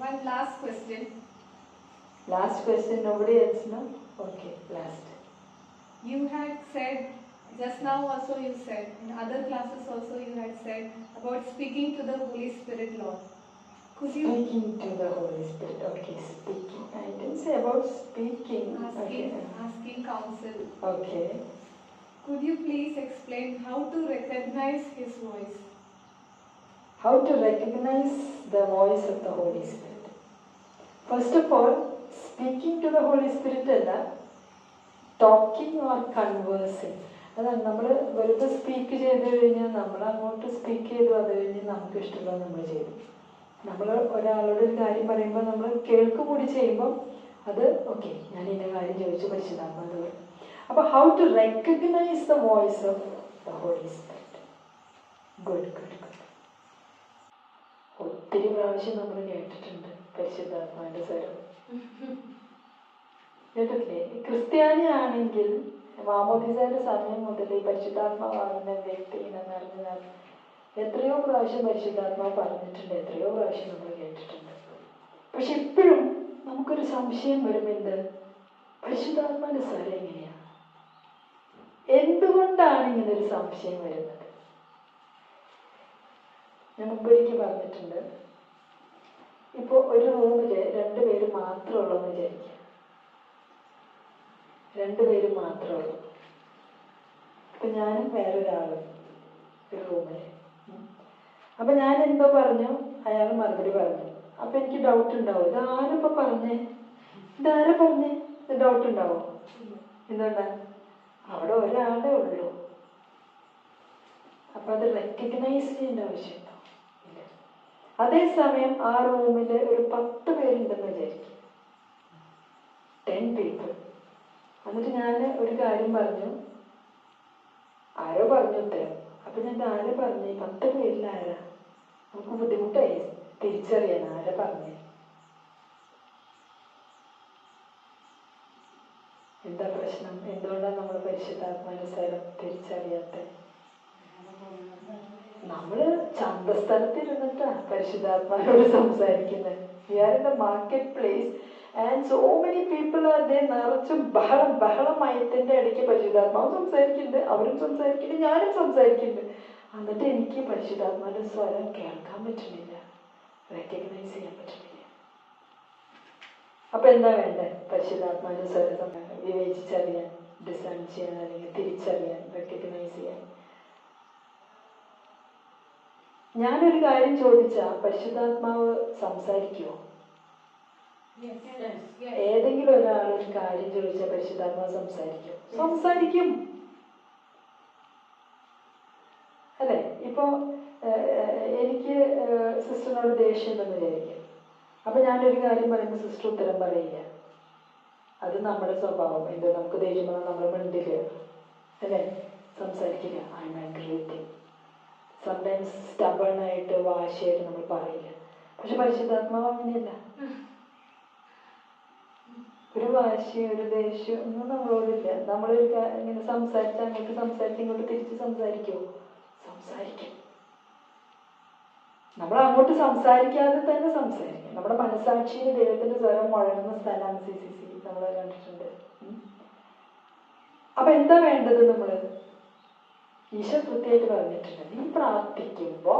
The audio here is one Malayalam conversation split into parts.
One last question. Last question, nobody else, no? Okay, last. You had said, just now also you said, in other classes also you had said about speaking to the Holy Spirit, Lord. Could you Speaking to the Holy Spirit. Okay, speaking. I didn't say about speaking. asking, Okay. asking counsel? Okay. Could you please explain how to recognize His voice? How to recognize the voice of the Holy Spirit. First of all speaking to the Holy Spirit അല്ല ടോക്കിംഗ് ഓർ കൺവേഴ്സിങ് അതാണ് നമ്മൾ വെറുതെ സ്പീക്ക് ചെയ്ത് കഴിഞ്ഞാൽ നമ്മൾ അങ്ങോട്ട് സ്പീക്ക് ചെയ്തു അത് കഴിഞ്ഞ് നമുക്ക് ഇഷ്ടമുള്ളത് നമ്മൾ ചെയ്തു നമ്മൾ ഒരാളോട് ഒരു കാര്യം പറയുമ്പോൾ നമ്മൾ കേൾക്കുകൂടി ചെയ്യുമ്പോൾ അത് ഓക്കെ ഞാൻ ഇന്ന കാര്യം ചോദിച്ചു പരിശുദ്ധാത്മാന്ന് പറയും. അപ്പോൾ how to recognise the voice of the Holy Spirit good good good ഒത്തിരി പ്രാവശ്യം നമ്മൾ കേട്ടിട്ടുണ്ട്. പരിശുദ്ധാത്മാവിന്റെ സ്വരം കേട്ടിട്ടില്ലേ? ക്രിസ്ത്യാനി ആണെങ്കിൽ മാമോദിസയുടെ സമയം മുതൽ ഈ പരിശുദ്ധാത്മാവാകുന്ന വ്യക്തി എന്ന് അറിഞ്ഞാൽ എത്രയോ പ്രാവശ്യം പരിശുദ്ധാത്മാവ് പറഞ്ഞിട്ടുണ്ട് എത്രയോ പ്രാവശ്യം നമ്മൾ കേട്ടിട്ടുണ്ട്. പക്ഷെ ഇപ്പോഴും നമുക്കൊരു സംശയം വരുന്നുണ്ട് പരിശുദ്ധാത്മാവിന്റെ സ്വരം എങ്ങനെയാ? എന്തുകൊണ്ടാണ് ഇങ്ങനെ ഒരു സംശയം വരുന്നത്? ഞാൻ മുമ്പൊരിക്കൽ പറഞ്ഞിട്ടുണ്ട് ഇപ്പോൾ ഒരു റൂമിൽ രണ്ടുപേര് മാത്രമുള്ളൂ വിചാരിക്കുക. രണ്ടുപേര് ഉള്ളു. ഇപ്പൊ ഞാനും വേറൊരാളും ഒരു റൂമിൽ അപ്പൊ ഞാൻ എന്തോ പറഞ്ഞു? അയാൾ മറുപടി പറഞ്ഞു. അപ്പൊ എനിക്ക് ഡൗട്ട് ഉണ്ടാവും. ഇത് ഇതാരിപ്പോ പറഞ്ഞേ? ഇതാരാ പറഞ്ഞേ? ഡൗട്ട് ഉണ്ടാവും? എന്തുകൊണ്ടാ? അവിടെ ഒരാളേ ഉള്ളൂ. അപ്പൊ അത് റെക്കഗ്നൈസ് ചെയ്യേണ്ട ഇല്ല അതേസമയം ആ റൂമിൽ ഒരു പത്ത് പേരുണ്ടെന്ന് വിചാരിക്കും. Ten people. എന്നിട്ട് ഞാൻ ഒരു കാര്യം പറഞ്ഞു. ആരോ പറഞ്ഞു ഉത്തരം. അപ്പൊ ഞാൻ താഴെ പറഞ്ഞു? ഈ പത്ത് പേരിൽ ആരാ? നമുക്ക് ബുദ്ധിമുട്ടായി. തിരിച്ചറിയാൻ ആരാ പറഞ്ഞേ? എന്താ പ്രശ്നം? എന്തുകൊണ്ടാണ് നമ്മൾ പരിശുദ്ധാത്മാവിന്റെ സ്ഥലം തിരിച്ചറിയാത്തത് നമ്മൾ ചന്തസ്ഥലത്തിരുന്നിട്ട് പരിശുദ്ധാത്മാവിനോട് സംസാരിക്കുന്നത് we are in the market place and so many people are there നിറച്ച് ബഹളം ബഹളമയത്തിന്റെ ഇടയ്ക്ക് പരിശുദ്ധാത്മാവ് സംസാരിക്കുന്നുണ്ട് അവരും സംസാരിക്കുന്നുണ്ട് ഞാനും സംസാരിക്കുന്നുണ്ട്. എന്നിട്ട് എനിക്ക് പരിശുദ്ധാത്മാവിന്റെ സ്വരം കേൾക്കാൻ പറ്റുന്നില്ല. റെക്കഗ്നൈസ് ചെയ്യാൻ പറ്റുന്നില്ല. അപ്പൊ എന്താ വേണ്ടത് പരിശുദ്ധാത്മാവിന്റെ സ്വരം വിവേചിച്ചറിയാൻ ഡിസൈൻ ചെയ്യാൻ അല്ലെങ്കിൽ തിരിച്ചറിയാൻ റെക്കഗ്നൈസ് ചെയ്യാൻ. ഞാനൊരു കാര്യം ചോദിച്ചാ പരിശുദ്ധാത്മാവ് സംസാരിക്കുമോ. ഏതെങ്കിലും ഒരാൾ ഒരു കാര്യം ചോദിച്ചാൽ പരിശുദ്ധാത്മാവ് സംസാരിക്കും. സംസാരിക്കും. അല്ലെ? ഇപ്പോ എനിക്ക് സിസ്റ്ററിനോട് ദേഷ്യം ഉണ്ടെന്ന് വിചാരിക്കും. അപ്പൊ ഞാനൊരു കാര്യം പറയുമ്പോൾ സിസ്റ്റർ ഉത്തരം പറയില്ല. അത് നമ്മുടെ സ്വഭാവം. എന്ത് നമുക്ക് ദേഷ്യം വന്നാൽ നമ്മുടെ മിണ്ടില്ല. അല്ലെ? സംസാരിക്കില്ല. ഐ എം ആഗ്രഹിക്കും സംടൈംസ് stubborn ആയിട്ട് വാശിയായിട്ട് നമ്മൾ പറയില്ല. പക്ഷെ പരിശുദ്ധാത്മാവ് അങ്ങനെയല്ല. ഒരു വാശി ഒരു ദേഷ്യം ഒന്നും നമ്മളോടില്ല. നമ്മൾ ഇങ്ങനെ സംസാരിച്ച് അങ്ങോട്ട് സംസാരിച്ച് ഇങ്ങോട്ട് തിരിച്ച് സംസാരിക്കുമോ സംസാരിക്കും. നമ്മൾ അങ്ങോട്ട് സംസാരിക്കാതെ തന്നെ സംസാരിക്കും. നമ്മുടെ മനസാക്ഷിയിൽ ദൈവത്തിന്റെ സ്വരം മുഴങ്ങുന്ന സ്ഥലമാണ് സി സി സി നമ്മൾ കണ്ടിട്ടുണ്ട്. അപ്പൊ എന്താ വേണ്ടത് നമ്മൾ? ഈശോ കൃത്യമായിട്ട് പറഞ്ഞിട്ടുണ്ട് നീ പ്രാർത്ഥിക്കുമ്പോ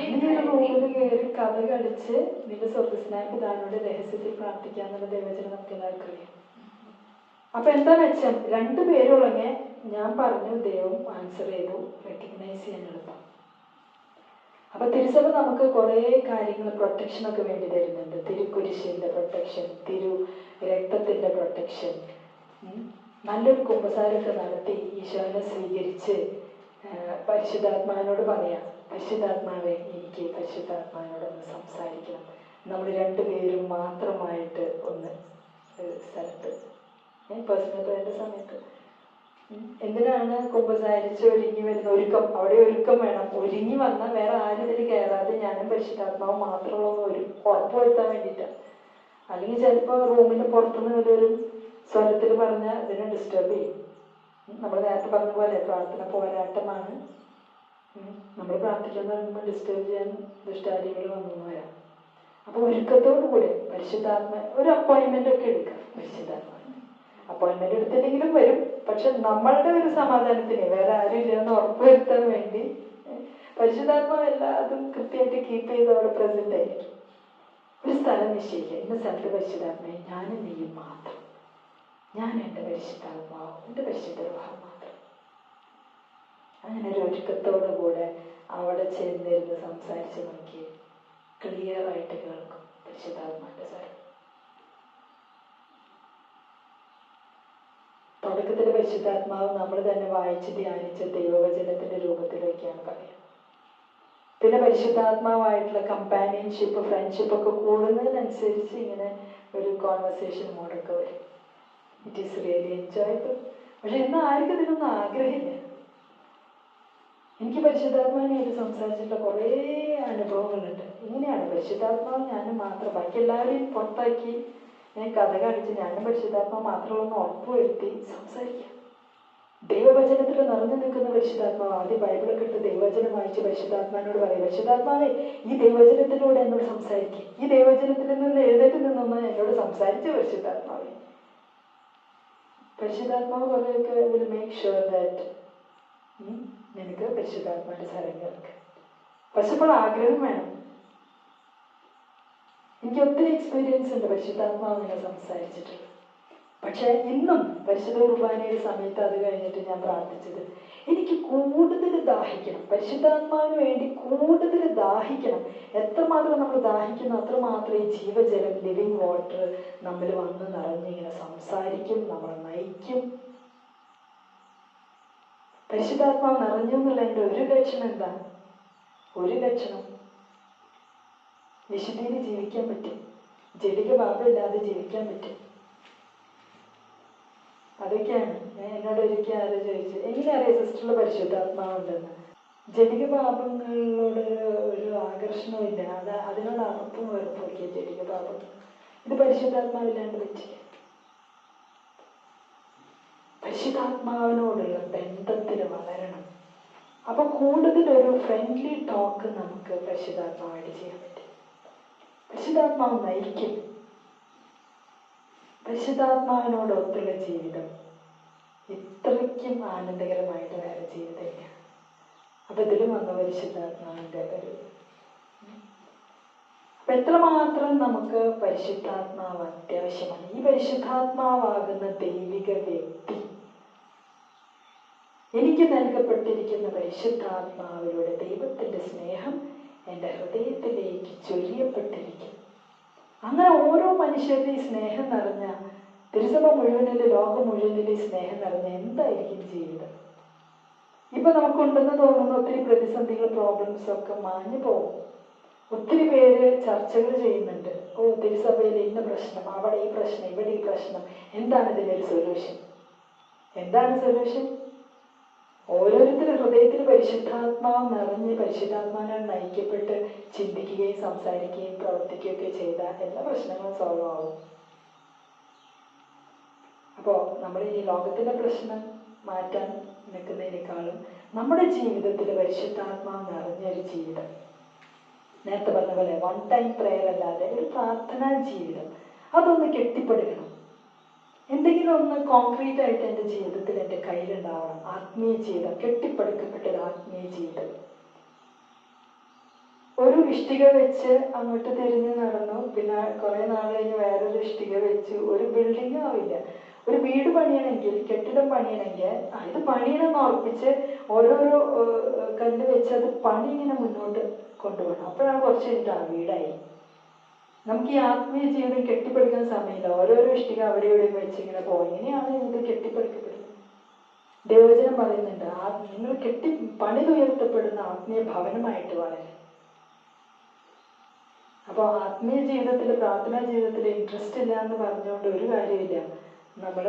നീ ഒരു റൂമിൽ കയറി കഥ കളിച്ച് നിന്റെ സ്വർഗസ്നായ താനോട് രഹസ്യത്തിൽ പ്രാർത്ഥിക്കാന്നുള്ള ദൈവചനം നമുക്ക് എല്ലാവർക്കും അറിയാം. അപ്പൊ എന്താ മെച്ചം രണ്ടു പേരുള്ളങ്ങെ ഞാൻ പറഞ്ഞു ദൈവം ആൻസർ ചെയ്തു റെക്കഗ്നൈസ് ചെയ്യാൻ എളുപ്പം. അപ്പൊ തിരുസഭ നമുക്ക് കുറേ കാര്യങ്ങൾ പ്രൊട്ടക്ഷൻ ഒക്കെ വേണ്ടി തരുന്നുണ്ട്. തിരുക്കുരിശിന്റെ പ്രൊട്ടക്ഷൻ തിരു രക്തത്തിന്റെ പ്രൊട്ടക്ഷൻ നല്ലൊരു കുമ്പസാരമൊക്കെ നടത്തി ഈശോനെ സ്വീകരിച്ച് പരിശുദ്ധാത്മാവിനോട് പറയാം പരിശുദ്ധാത്മാവെ എനിക്ക് പരിശുദ്ധാത്മാവിനോടൊന്ന് സംസാരിക്കണം. നമ്മൾ രണ്ടുപേരും മാത്രമായിട്ട് ഒന്ന് സ്ഥലത്ത്. പേഴ്സണൽ പ്രയറിന്റെ സമയത്ത്. എന്തിനാണ് കുമ്പസാരിച്ച് ഒരുങ്ങി വരുന്ന ഒരുക്കം? അവിടെ ഒരുക്കം വേണം. ഒരുങ്ങി വന്നാൽ വേറെ ആരും ഇതിൽ കയറാതെ ഞാനും പരിശുദ്ധാത്മാവ് മാത്രമുള്ള ഒരു ഉറപ്പ് വരുത്താൻ വേണ്ടിയിട്ടാണ് അല്ലെങ്കിൽ ചിലപ്പോൾ റൂമിന് പുറത്തുനിന്ന് വല്ലൊരു സ്വരത്തിൽ പറഞ്ഞാൽ ഇതിനെ ഡിസ്റ്റർബ് ചെയ്യും. നമ്മൾ നേരത്തെ പറഞ്ഞ പോലെ പ്രാർത്ഥന പോരാട്ടമാണ്. നമ്മൾ പ്രാർത്ഥിക്കാൻ തുടങ്ങുമ്പോൾ ഡിസ്റ്റർബ് ചെയ്യാൻ ദുഷ്ടാരികൾ വന്നു വരാം അപ്പോൾ ഒരുക്കത്തോടു കൂടി പരിശുദ്ധാത്മ ഒരു അപ്പോയിൻമെന്റ് ഒക്കെ എടുക്കാം പരിശുദ്ധാത്മ. അപ്പോയിൻമെന്റ് എടുത്തില്ലെങ്കിലും വരും. പക്ഷെ നമ്മളുടെ ഒരു സമാധാനത്തിന് വേറെ ആരും ഇല്ലെന്ന് ഉറപ്പുവരുത്താൻ വേണ്ടി പരിശുദ്ധാത്മ എല്ലാതും കൃത്യമായിട്ട് കീപ്പ് ചെയ്ത് അവിടെ പ്രസന്റ് ആയിരിക്കും. ഒരു സ്ഥലം നിശ്ചയിക്കുക ഇന്ന സ്ഥലത്ത് പരിശുദ്ധാത്മയെ? ഞാനും നീയും മാത്രം. ഞാൻ എന്റെ പരിശുദ്ധാത്മാവ് എന്റെ പരിശുദ്ധ മാത്രം. അങ്ങനെ ഒരു ഒരുക്കത്തോടു കൂടെ അവിടെ ചെന്നിരുന്ന് സംസാരിച്ച് നോക്കി ക്ലിയർ ആയിട്ട് കേൾക്കും പരിശുദ്ധാത്മാന്റെ സ്വരം. തുടക്കത്തിൽ പരിശുദ്ധാത്മാവ് നമ്മൾ തന്നെ വായിച്ച് ധ്യാനിച്ച ദൈവവചനത്തിന്റെ രൂപത്തിലേക്കാണ് പറയുന്നത് പിന്നെ പരിശുദ്ധാത്മാവായിട്ടുള്ള കമ്പാനിയൻഷിപ്പ് ഫ്രണ്ട്ഷിപ്പ് ഒക്കെ കൂടുന്നതിനനുസരിച്ച് ഇങ്ങനെ ഒരു കോൺവെർസേഷൻ മോഡൊക്കെ വരും. ഇറ്റ് ഈസ് റിയലി എൻജോയബിൾ പക്ഷെ എന്നാൽ ആർക്കും ഇതിനൊന്നും ആഗ്രഹമില്ല. എനിക്ക് പരിശുദ്ധാത്മാവിനായിട്ട് സംസാരിച്ചിട്ടുള്ള കുറേ അനുഭവങ്ങളുണ്ട്. ഇങ്ങനെയാണ് പരിശുദ്ധാത്മാവ് ഞാനും മാത്രം ബാക്കി എല്ലാവരെയും പുറത്താക്കി ഞാൻ കഥ കാണിച്ച് ഞാനും പരിശുദ്ധാത്മാവ് മാത്രമുള്ള ഉറപ്പുവരുത്തി സംസാരിക്കാം. ദൈവവചനത്തിൽ നിറഞ്ഞു നിൽക്കുന്ന പരിശുദ്ധാത്മാവ് ആദ്യം ബൈബിളൊക്കെ എടുത്ത് ദൈവവചനം വായിച്ച് പരിശുദ്ധാത്മാവിനോട് പറയും പരിശുദ്ധാത്മാവേ ഈ ദൈവവചനത്തിലൂടെ എന്നോട് സംസാരിക്കും. ഈ ദൈവവചനത്തിൽ നിന്ന് എഴുന്നേറ്റ് നിന്നൊന്ന് എന്നോട് സംസാരിച്ച പരിശുദ്ധാത്മാവേ. പരിശുദ്ധാത്മാവ് കുറേയൊക്കെ വിൽ മേക്ക് ഷുവർ ദാറ്റ് നിനക്ക് പരിശുദ്ധാത്മാവിന്റെ സഹായം കേൾക്കുക പക്ഷെ ഇപ്പോൾ ആഗ്രഹം വേണം. എനിക്ക് ഒത്തിരി എക്സ്പീരിയൻസ് ഉണ്ട് പരിശുദ്ധാത്മാവ് ഇങ്ങനെ സംസാരിച്ചിട്ടുള്ളത് പക്ഷെ ഇന്നും പരിശുദ്ധ കുർബാനയുടെ സമയത്ത് അത് കഴിഞ്ഞിട്ട് ഞാൻ പ്രാർത്ഥിച്ചത് എനിക്ക് കൂടുതൽ ദാഹിക്കണം. പരിശുദ്ധാത്മാവിന് വേണ്ടി കൂടുതൽ ദാഹിക്കണം. എത്രമാത്രം നമ്മൾ ദാഹിക്കുന്നു അത്രമാത്രം ഈ ജീവജലം ലിവിങ് വാട്ടർ നമ്മൾ വന്ന് നിറഞ്ഞിങ്ങനെ സംസാരിക്കും നമ്മളെ നയിക്കും. പരിശുദ്ധാത്മാവ് നിറഞ്ഞു എന്നുള്ള എന്റെ ഒരു ലക്ഷണം എന്താ? ഒരു ലക്ഷണം. വിശുദ്ധിയിൽ ജീവിക്കാൻ പറ്റും. ജലിക ഇല്ലാതെ ജീവിക്കാൻ പറ്റും. അതൊക്കെയാണ്. എന്നോട് ഒരിക്കൽ ആരോ ചോദിച്ചു അറിയാം സിസ്റ്ററിൽ പരിശുദ്ധാത്മാവുണ്ടെന്ന്? ജനിക പാപങ്ങളോട് ഒരു ആകർഷണമില്ല അത് അതിനോട് അറപ്പും വെറുപ്പും ജനിക പാപം. ഇത് പരിശുദ്ധാത്മാവില്ലാണ്ട് പറ്റില്ല. പരിശുദ്ധാത്മാവിനോടുള്ള ബന്ധത്തിൽ വളരണം. അപ്പൊ കൂടുതൽ ഒരു ഫ്രണ്ട്ലി ടോക്ക് നമുക്ക് പരിശുദ്ധാത്മാവായിട്ട് ചെയ്യാൻ പറ്റും. പരിശുദ്ധാത്മാവ് നയിക്കും പരിശുദ്ധാത്മാവിനോടൊത്തുള്ള ജീവിതം ഇത്രയ്ക്കും ആനന്ദകരമായിട്ട് വേറെ ജീവിതമില്ല അപ്പൊ ഇതിലും വന്ന പരിശുദ്ധാത്മാവിന്റെ ഒരു അപ്പൊ എത്രമാത്രം നമുക്ക് പരിശുദ്ധാത്മാവ് അത്യാവശ്യമാണ്. ഈ പരിശുദ്ധാത്മാവാകുന്ന ദൈവിക വ്യക്തി എനിക്ക് നൽകപ്പെട്ടിരിക്കുന്ന പരിശുദ്ധാത്മാവിലൂടെ ദൈവത്തിന്റെ സ്നേഹം എന്റെ ഹൃദയത്തിലേക്ക് ചൊരിയപ്പെട്ടിരിക്കും. അങ്ങനെ ഓരോ മനുഷ്യരുടെ ഈ സ്നേഹം നിറഞ്ഞ തിരുസഭ മുഴുവനിലെ ലോകം മുഴുവനിലെ സ്നേഹം നിറഞ്ഞ എന്തായിരിക്കും ജീവിതം? ഇപ്പൊ നമുക്കുണ്ടെന്ന് തോന്നുന്ന ഒത്തിരി പ്രതിസന്ധികൾ പ്രോബ്ലംസ് ഒക്കെ മാഞ്ഞു പോകും. ഒത്തിരി പേര് ചർച്ചകൾ ചെയ്യുന്നുണ്ട്. ഓ തിരുസഭയിൽ ഇന്ന പ്രശ്നം അവിടെ ഈ പ്രശ്നം ഇവിടെ ഈ പ്രശ്നം. എന്താണ് ഇതിനൊരു സൊല്യൂഷൻ എന്താണ് സൊല്യൂഷൻ ഓരോരുത്തരുടെ ഹൃദയത്തിൽ പരിശുദ്ധാത്മാവ് നിറഞ്ഞ് പരിശുദ്ധാത്മാവിനാൽ നയിക്കപ്പെട്ട് ചിന്തിക്കുകയും സംസാരിക്കുകയും പ്രവർത്തിക്കുകയൊക്കെ ചെയ്താൽ എല്ലാ പ്രശ്നങ്ങളും സോൾവ് ആവും അപ്പോൾ നമ്മൾ ഈ ലോകത്തിന്റെ പ്രശ്നം മാറ്റാൻ നിൽക്കുന്നതിനേക്കാളും നമ്മുടെ ജീവിതത്തിൽ പരിശുദ്ധാത്മാവ് നിറഞ്ഞൊരു ജീവിതം. നേരത്തെ പറഞ്ഞ പോലെ വൺ ടൈം പ്രെയർ അല്ലാതെ ഒരു പ്രാർത്ഥനാ ജീവിതം. അതൊന്ന് കെട്ടിപ്പടുക്കണം. എന്തെങ്കിലും ഒന്ന് കോൺക്രീറ്റ് ആയിട്ട് എന്റെ ജീവിതത്തിൽ എന്റെ കയ്യിലുണ്ടാവണം. ആത്മീയ ജീവിതം കെട്ടിപ്പടുക്കപ്പെട്ട ഒരു ആത്മീയ ജീവിതം. ഒരു ഇഷ്ടിക വെച്ച് അങ്ങോട്ട് തിരിഞ്ഞ് നടന്നു. പിന്നെ കുറെ നാൾ കഴിഞ്ഞ് വേറൊരു ഇഷ്ടിക വെച്ച്. ഒരു ബിൽഡിംഗ് ആവില്ല. ഒരു വീട് പണിയണമെങ്കിൽ കെട്ടിടം പണിയണമെങ്കിൽ ഇത് പണിയണമെന്ന് ഉറപ്പിച്ച് ഓരോരോ കല്ല് വെച്ച് അത് പണി ഇങ്ങനെ മുന്നോട്ട് കൊണ്ടുപോകണം. അപ്പോഴാണ് കുറച്ച് കഴിഞ്ഞിട്ട് ആ വീടായി. നമുക്ക് ഈ ആത്മീയ ജീവിതം കെട്ടിപ്പടുക്കാൻ സമയമില്ല. ഓരോരോ ഇഷ്ടിക അവിടെ ഇവിടെയും വെച്ച് ഇങ്ങനെ പോകും ഇങ്ങനെയാണ് ഇത് കെട്ടിപ്പടുക്കപ്പെടുന്നത്. ദൈവചനം പറയുന്നുണ്ട് ആ നിങ്ങൾ കെട്ടി പണിതുയർത്തപ്പെടുന്ന ആത്മീയ ഭവനമായിട്ട് വളരെ. അപ്പോൾ ആത്മീയ ജീവിതത്തിൽ പ്രാർത്ഥനാ ജീവിതത്തിൽ ഇൻട്രസ്റ്റ് ഇല്ല എന്ന് പറഞ്ഞുകൊണ്ട് ഒരു കാര്യമില്ല നമ്മൾ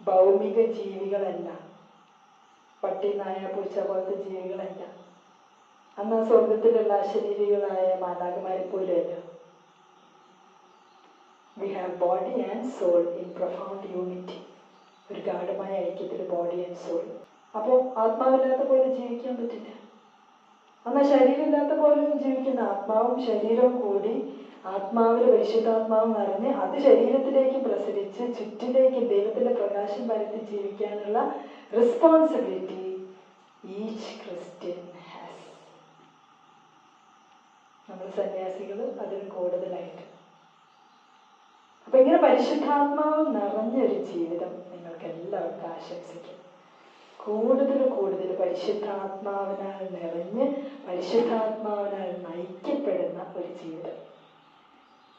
ഭൗമിക ജീവികളല്ല. പട്ടി നായ പൂച്ച പോലത്തെ ജീവികളല്ല. അന്ന് സ്വർഗത്തിലുള്ള അശരീരികളായ മാതാകന്മാരെ പോലെയല്ല we have body and soul in profound unity ഒരു ഗാഠമായ ഐക്യത്തിൽ ബോഡി ആൻഡ് സോൾ അപ്പോൾ ആത്മാവില്ലാത്ത പോലെ ജീവിക്കാൻ പറ്റില്ല. എന്നാൽ ശരീരമില്ലാത്ത പോലും ജീവിക്കുന്ന ആത്മാവും ശരീരവും കൂടി ആത്മാവിൽ പരിശുദ്ധാത്മാവ് നിറഞ്ഞ് അത് ശരീരത്തിലേക്ക് പ്രസരിച്ച് ചുറ്റിലേക്ക് ദൈവത്തിന്റെ പ്രകാശം പരത്തി ജീവിക്കാനുള്ള റെസ്പോൺസിബിലിറ്റി ഈച്ച് ക്രിസ്ത്യൻ ഹാസ് നമ്മൾ സന്യാസികൾ അതിന് കൂടുതലായിട്ട് അപ്പൊ ഇങ്ങനെ പരിശുദ്ധാത്മാവ് നിറഞ്ഞൊരു ജീവിതം നിങ്ങൾക്ക് എല്ലാവർക്കും ആശംസിക്കും. കൂടുതൽ കൂടുതൽ പരിശുദ്ധാത്മാവിനാൽ നിറഞ്ഞ് പരിശുദ്ധാത്മാവിനാൽ നയിക്കപ്പെടുന്ന ഒരു ജീവിതം.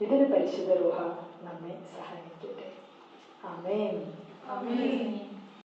ഇതിന് പരിശുദ്ധ രൂഹ നമ്മെ സഹായിക്കട്ടെ. അമേൻ Amen.